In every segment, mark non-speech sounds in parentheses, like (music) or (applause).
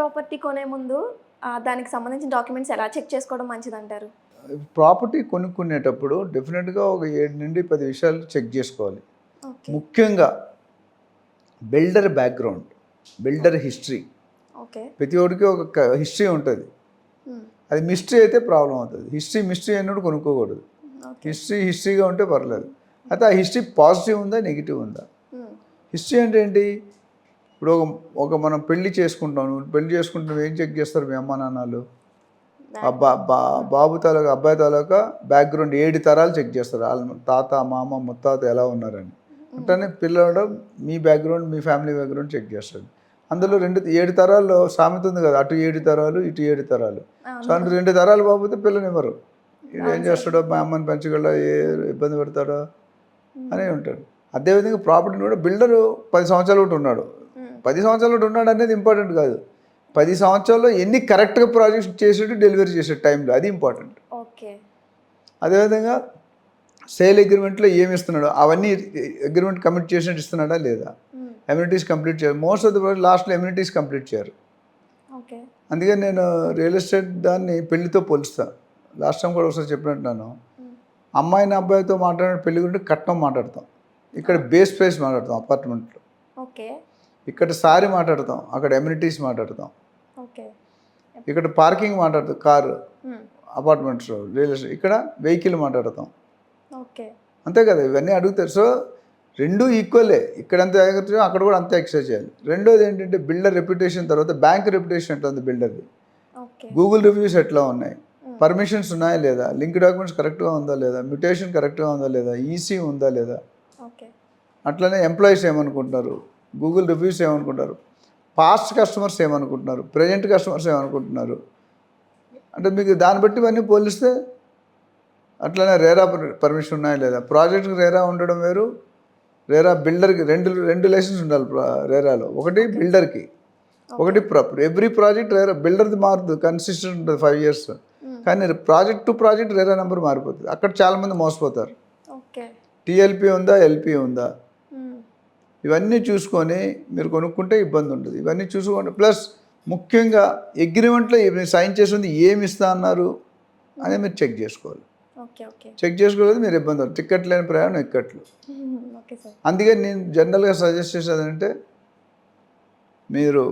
Property కొనే ముందు దానికి సంబంధించిన డాక్యుమెంట్స్ ఎలా చెక్ చేసుకోవడం మంచిదంటారు? ప్రాపర్టీ కొనుక్కునేటప్పుడు డెఫినెట్గా ఒక ఏడు నుండి పది విషయాలు చెక్ చేసుకోవాలి. ముఖ్యంగా builder background builder history. Okay. ప్రతి ఒక్కడికి ఒక హిస్టరీ ఉంటుంది. అది మిస్టరీ అయితే ప్రాబ్లం అవుతుంది. హిస్టరీ మిస్టరీ అన్నట్టు కొనుక్కోకూడదు. హిస్టరీ హిస్టరీగా ఉంటే పర్లేదు. అయితే ఆ హిస్టరీ పాజిటివ్ ఉందా నెగిటివ్ ఉందా. హిస్టరీ అంటే ఏంటి? ఇప్పుడు ఒక ఒక మనం పెళ్ళి చేసుకుంటాం పెళ్ళి చేసుకుంటాం ఏం చెక్ చేస్తారు మీ అమ్మ నాన్నలు? బా బాబు తాలూకా అబ్బాయి తాలూకా బ్యాక్గ్రౌండ్ ఏడు తరాలు చెక్ చేస్తారు. వాళ్ళ తాత మామ ముత్తాత ఎలా ఉన్నారని. అంటేనే పిల్లడు మీ బ్యాక్గ్రౌండ్ మీ ఫ్యామిలీ బ్యాక్గ్రౌండ్ చెక్ చేస్తాడు అందులో రెండు ఏడు తరాల్లో సామెత ఉంది కదా అటు ఏడు తరాలు ఇటు ఏడు తరాలు. సో అంటే రెండు తరాలు బాబుతే పిల్లనివ్వరు ఏం చేస్తాడో మా అమ్మని పెంచగలడా ఏ ఇబ్బంది పెడతాడో అని ఉంటాడు. అదేవిధంగా ప్రాపర్టీని కూడా బిల్డరు పది సంవత్సరాలు ఒకటి ఉన్నాడు. పది సంవత్సరాలు ఉన్నాడు అనేది ఇంపార్టెంట్ కాదు. పది సంవత్సరాల్లో ఎన్ని కరెక్ట్గా ప్రాజెక్ట్స్ చేసాడు డెలివరీ చేసాడు టైంలో అది ఇంపార్టెంట్ ఓకే. అదేవిధంగా సేల్ అగ్రిమెంట్లో ఏమి ఇస్తున్నాడు? అవన్నీ అగ్రిమెంట్ కమిట్ చేసినట్టు ఇస్తున్నాడా లేదా. ఎమ్యూనిటీస్ కంప్లీట్ చేయరు మోస్ట్ ఆఫ్ ది ప్రాజెక్ట్ లాస్ట్లో ఎమ్యూనిటీస్ కంప్లీట్ చేయరు ఓకే. అందుకని నేను రియల్ ఎస్టేట్ దాన్ని పెళ్ళితో పోలుస్తా. లాస్ట్ టైం కూడా ఒకసారి చెప్పినట్టున్నాను. మ్మ్. అమ్మాయిని అబ్బాయితో మాట్లాడిన పెళ్ళి గురించి కట్నం మాట్లాడతాం. ఇక్కడ బేస్ ప్రైస్ మాట్లాడతాం అపార్ట్మెంట్లో ఓకే. ఇక్కడ సారీ మాట్లాడతాం అక్కడ ఎమ్యూనిటీస్ మాట్లాడతాం. ఇక్కడ పార్కింగ్ మాట్లాడతాం కారు మ్మ్. అపార్ట్మెంట్స్లో రియల్ ఎస్టేట్ ఇక్కడ వెహికల్ మాట్లాడతాం. అంతే కదా ఇవన్నీ అడుగుతారు. సో రెండు ఈక్వలే ఇక్కడ ఎంత ఎగరుతుందో అక్కడ కూడా అంతే ఎక్సైజ్ చేయాలి. రెండోది ఏంటంటే బిల్డర్ రెప్యుటేషన్ తర్వాత బ్యాంక్ రెప్యుటేషన్ ఎట్లా ఉంది బిల్డర్ది గూగుల్ రివ్యూస్ ఎట్లా ఉన్నాయి? పర్మిషన్స్ ఉన్నాయా లేదా? లింక్ డాక్యుమెంట్స్ కరెక్ట్గా ఉందా లేదా? మ్యూటేషన్ కరెక్ట్గా ఉందా లేదా? ఈసీ ఉందా లేదా? అట్లనే ఎంప్లాయీస్ ఏమనుకుంటున్నారు? గూగుల్ రివ్యూస్ ఏమనుకుంటారు? పాస్ట్ కస్టమర్స్ ఏమనుకుంటున్నారు? ప్రజెంట్ కస్టమర్స్ ఏమనుకుంటున్నారు? అంటే మీకు దాన్ని బట్టి ఇవన్నీ పోలిస్తే అట్లనే రేరా పర్మిషన్ ఉన్నాయా లేదా? ప్రాజెక్ట్కి రేరా ఉండడం వేరు రేరా బిల్డర్కి రెండు రెండు లైసెన్స్ ఉండాలి రేరాలో. ఒకటి బిల్డర్కి ఒకటి ప్రాపర్ ఎవ్రీ ప్రాజెక్ట్ రేరా బిల్డర్ది మారుతుంది కన్సిస్టెంట్ ఉంటుంది ఫైవ్ ఇయర్స్. కానీ project to project RERA number మారిపోతుంది. అక్కడ చాలామంది మోసపోతారు. టీఎల్పీ ఉందా ఎల్పీ ఉందా. ఇవన్నీ చూసుకొని మీరు కొనుక్కుంటే ఇబ్బంది ఉండదు. ఇవన్నీ చూసుకోండి. ప్లస్ ముఖ్యంగా అగ్రిమెంట్లో సైన్ చేసింది ఏమి ఇస్తా అన్నారు అనేది మీరు చెక్ చేసుకోవాలి. చెక్ చేసుకోలేదు మీరు ఇబ్బంది అవుతుంది టికెట్ లేని ప్రయాణం ఇక్కట్లు (laughs) సార్. అందుకే నేను జనరల్గా సజెస్ట్ చేసేది అంటే మీరు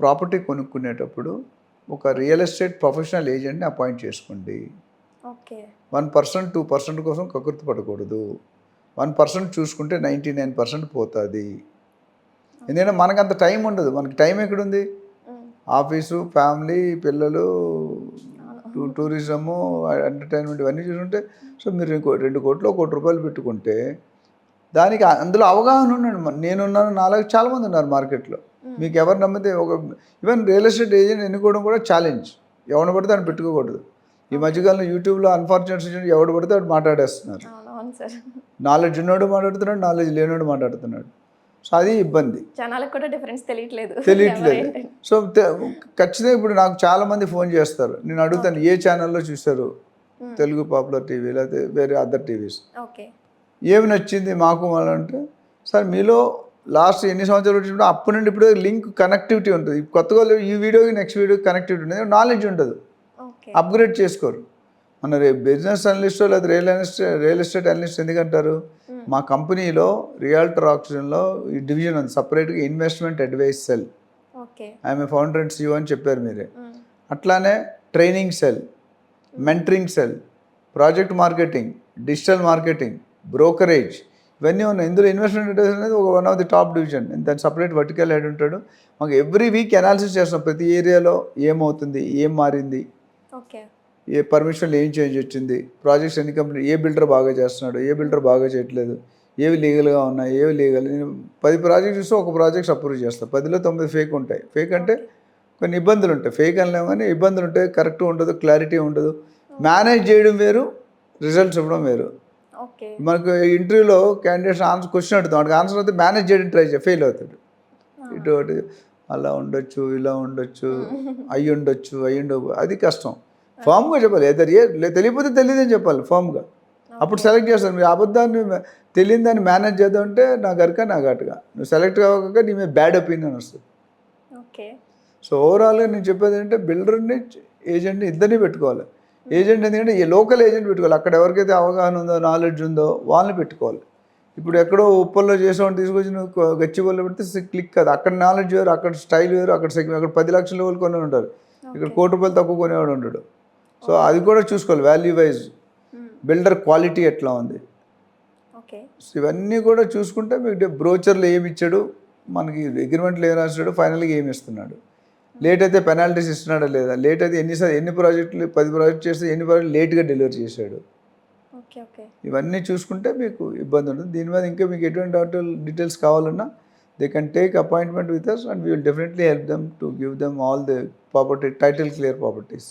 ప్రాపర్టీ కొనుక్కునేటప్పుడు ఒక రియల్ ఎస్టేట్ ప్రొఫెషనల్ ఏజెంట్ని అపాయింట్ చేసుకోండి. Okay. One percent two percent కోసం కకృతి పడకూడదు. వన్ పర్సెంట్ చూసుకుంటే నైంటీ నైన్ పర్సెంట్ పోతుంది. ఎందుకంటే మనకు అంత టైం ఉండదు. మనకి టైం ఎక్కడుంది. ఆఫీసు ఫ్యామిలీ పిల్లలు టూ టూరిజము ఎంటర్టైన్మెంట్ ఇవన్నీ చూసుకుంటే సో మీరు రెండు కోట్లు కోటి రూపాయలు పెట్టుకుంటే దానికి అందులో అవగాహన మ- నేనున్నాను నాలుగు చాలామంది ఉన్నారు మార్కెట్లో. మీకు ఎవరు నమ్మితే ఒక ఈవెన్ రియల్ ఎస్టేట్ ఏజెంట్ ఎన్నుకోవడం కూడా ఛాలెంజ్. ఎవరిని పడితే అని పెట్టుకోకూడదు. ఈ మధ్యకాలంలో యూట్యూబ్లో అన్ఫార్చునేట్ సిచ్యువేషన్ ఎవడు పడితే వాడు మాట్లాడేస్తున్నారు. అవును అవును సార్. నాలెడ్జ్ ఉన్నోడు మాట్లాడుతున్నాడు నాలెడ్జ్ లేనివాడు మాట్లాడుతున్నాడు. సో అది ఇబ్బంది. జనాలకు కూడా డిఫరెన్స్ తెలియట్లేదు. తెలియట్లేదు. సో ఖచ్చితంగా ఇప్పుడు నాకు చాలా మంది ఫోన్ చేస్తారు. నేను అడుగుతాను ఏ ఛానల్లో చూశారు? Hmm. తెలుగు పాపులర్ టీవీ లేకపోతే వేరే అదర్ టీవీస్ ఓకే. ఏమి నచ్చింది మాకు అంటే సార్ మీలో లాస్ట్ ఎన్ని సంవత్సరాలు వచ్చినప్పుడు అప్పటి నుండి ఇప్పుడు లింక్ కనెక్టివిటీ ఉంటుంది. కొత్తగా ఈ వీడియోకి నెక్స్ట్ వీడియోకి కనెక్టివిటీ ఉంటుంది నాలెడ్జ్ ఉంటుంది ఓకే. అప్గ్రేడ్ చేసుకోరు. మన బిజినెస్ అనలిస్ట్ లేదా real estate real estate analyst ఎందుకంటారు? మా కంపెనీలో రియాల్టర్ ఆప్షన్లో ఈ డివిజన్ ఉంది. సపరేట్గా ఇన్వెస్ట్మెంట్ అడ్వైస్ సెల్ ఓకే. ఆమె ఫౌండర్ అండ్ సీఓ అని చెప్పారు మీరే. మ్మ్. అట్లానే training cell mentoring cell project marketing digital marketing brokerage ఇవన్నీ ఉన్నాయి. ఇందులో ఇన్వెస్ట్మెంట్ అడ్వైస్ అనేది ఒక one of the top division దాని సపరేట్ వర్టికల్ హెడ్ ఉంటాడు. మాకు ఎవ్రీ వీక్ అనాలిసిస్ చేస్తాం. ప్రతి ఏరియాలో ఏమవుతుంది ఏం మారింది. ఓకే. ఏ పర్మిషన్లు ఏం చేంజ్ వచ్చింది. ప్రాజెక్ట్స్ ఎన్ని కంపెనీ ఏ బిల్డర్ బాగా చేస్తున్నాడు ఏ బిల్డర్ బాగా చేయట్లేదు ఏవి లీగల్గా ఉన్నాయి ఏవి లీగల్ నేను పది ప్రాజెక్ట్ చూస్తే ఒక ప్రాజెక్ట్స్ అప్రూవ్ చేస్తాను పదిలో తొమ్మిది ఫేక్ ఉంటాయి. ఫేక్ అంటే కొన్ని ఇబ్బందులు ఉంటాయి. ఫేక్ అనలేము కానీ ఇబ్బందులు ఉంటాయి. కరెక్ట్ ఉండదు క్లారిటీ ఉండదు. మేనేజ్ చేయడం వేరు రిజల్ట్స్ ఇవ్వడం వేరు. మనకు ఇంటర్వ్యూలో క్యాండిడేట్స్ ఆన్సర్ క్వశ్చన్ అడుగుతాం. వాడికి ఆన్సర్ అయితే మేనేజ్ చేయడం ట్రై చేయ. ఫెయిల్ అవుతాడు. ఇటు అలా ఉండొచ్చు ఇలా ఉండొచ్చు (laughs) అయ్యి ఉండొచ్చు అయ్యి ఉండవు అది కష్టం. ఫామ్గా చెప్పాలి. ఏదో ఏ లే- తెలియకపోతే తెలియదని చెప్పాలి ఫామ్గా. అప్పుడు సెలెక్ట్ చేస్తాను మీరు అబద్ధాన్ని తెలియని దాన్ని మేనేజ్ చేద్దామంటే నా గరక నా ఘాటుగా. నువ్వు సెలెక్ట్ కాక నీ మీద బ్యాడ్ ఒపీనియన్ వస్తుంది. ఓకే. సో ఓవరాల్గా నేను చెప్పేది ఏంటంటే బిల్డర్ని ఏజెంట్ని ఇద్దరిని పెట్టుకోవాలి. ఏజెంట్ ఎందుకంటే ఈ లోకల్ ఏజెంట్ పెట్టుకోవాలి. అక్కడ ఎవరికైతే అవగాహన ఉందో నాలెడ్జ్ ఉందో వాళ్ళని పెట్టుకోవాలి. ఇప్పుడు ఎక్కడో ఉప్పల్లో చేసామని తీసుకొచ్చి నువ్వు కొ- గచ్చిబౌలిలో పెడితే క్లిక్ కాదు. అక్కడ నాలెడ్జ్ వేరు అక్కడ స్టైల్ వేరు అక్కడ అక్కడ పది లక్షల వాళ్ళు కొని ఉంటారు. ఇక్కడ కోటి రూపాయలు తక్కువ కొనేవాడు ఉంటాడు. సో అది కూడా చూసుకోవాలి వాల్యూ వైజ్ బిల్డర్ క్వాలిటీ ఎట్లా ఉంది? ఇవన్నీ కూడా చూసుకుంటే మీకు బ్రోచర్లు ఏమి ఇచ్చాడు? మనకి అగ్రిమెంట్లు ఏం రాసాడు ఫైనల్గా ఏమి ఇస్తున్నాడు? లేట్ అయితే పెనాల్టీస్ ఇస్తున్నాడా లేదా? లేట్ అయితే ఎన్నిసార్లు ఎన్ని ప్రాజెక్టులు పది ప్రాజెక్ట్ చేస్తే ఎన్ని ప్రాజెక్టులు లేట్గా డెలివరీ చేశాడు? ఓకే ఓకే ఇవన్నీ చూసుకుంటే మీకు ఇబ్బంది ఉంటుంది. దీని మీద ఇంకా మీకు ఎటువంటి డౌట్ డీటెయిల్స్ కావాలన్నా they can take appointment with us and we will definitely help them to give them all the property title clear properties